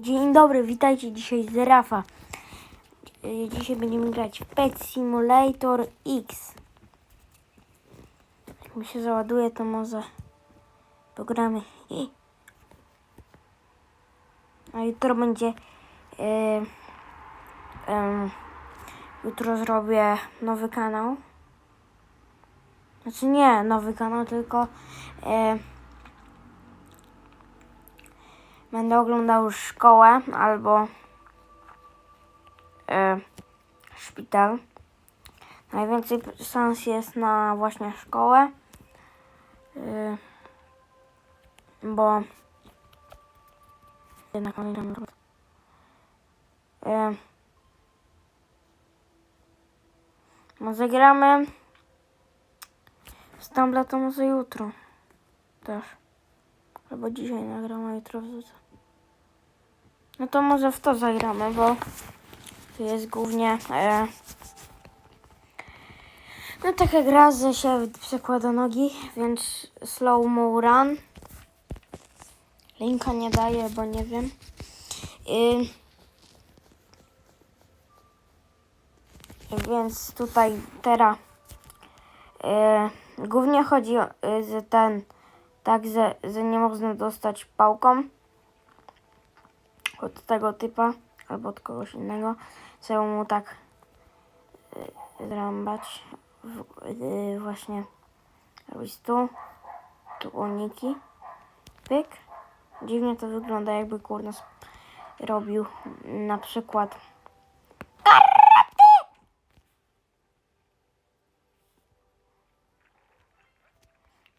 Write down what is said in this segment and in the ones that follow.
Dzień dobry, witajcie dzisiaj z Rafa. Y, Dzisiaj będziemy grać Pet Simulator X. Jak mi się załaduje, to może pogramy. A jutro będzie. y, em, jutro zrobię nowy kanał. Znaczy nie nowy kanał, tylko. y, Będę oglądał szkołę albo e, szpital. Najwięcej szans jest na właśnie szkołę, e, bo jednak e, no zagramy w Stambla to może jutro też. Albo dzisiaj nagram, a jutro wrzucę. No to może w to zagramy, bo to jest głównie e, no taka gra, że się przekłada nogi, więc slow mo run. Linka nie daję, bo nie wiem. Y, więc tutaj teraz y, głównie chodzi o że ten tak, że, że nie można dostać pałką od tego typa albo od kogoś innego. Trzeba mu tak y, zrąbać. Y, właśnie robić tu, tu uniki. Pyk. Dziwnie to wygląda jakby kurnas robił na przykład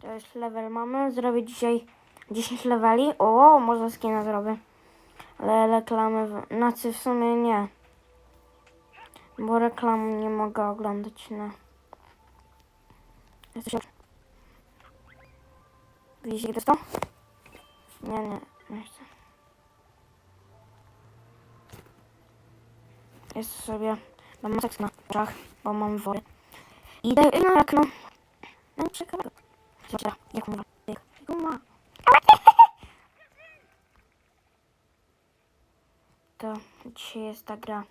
To jest level mamy. Zrobię dzisiaj 10 leveli. O, może skina zrobię. Ale reklamy, w... znaczy w sumie nie. Bo reklam nie mogę oglądać na... Jesteś... Widzicie, jak to? Nie, nie. Jest sobie... Mam seks na oczach, bo mam wodę. I daję no jak no... No czekaj. Dobra, jak umrę. Jak umrę. To dzisiaj jest ta gra.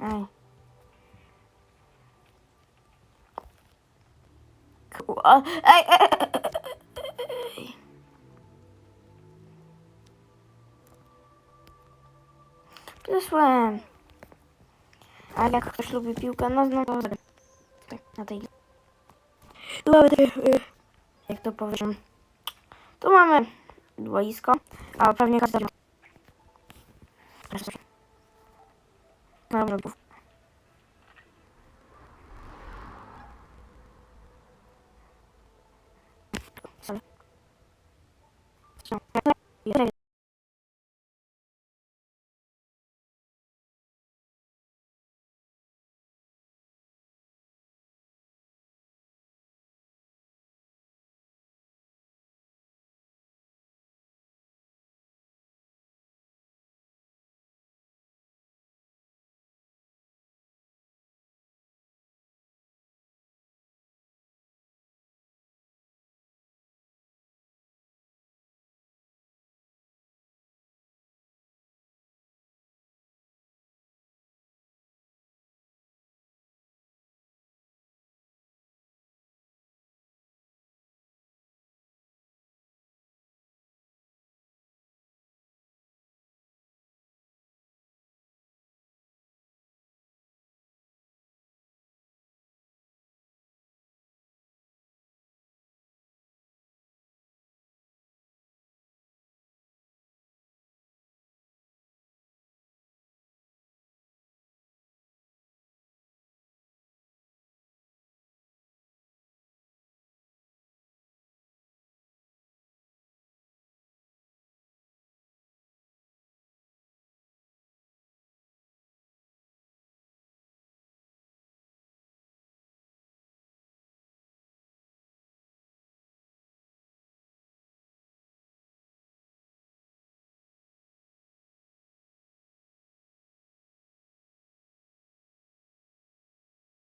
Ej. Ej, ej, ej, ej. Przyszłem. A jak ktoś lubi piłkę, no no to. Tak, na tej. Tu mamy te, jak to powiem. Tu mamy boisko, a pewnie każdy. No Merhaba. Tamam.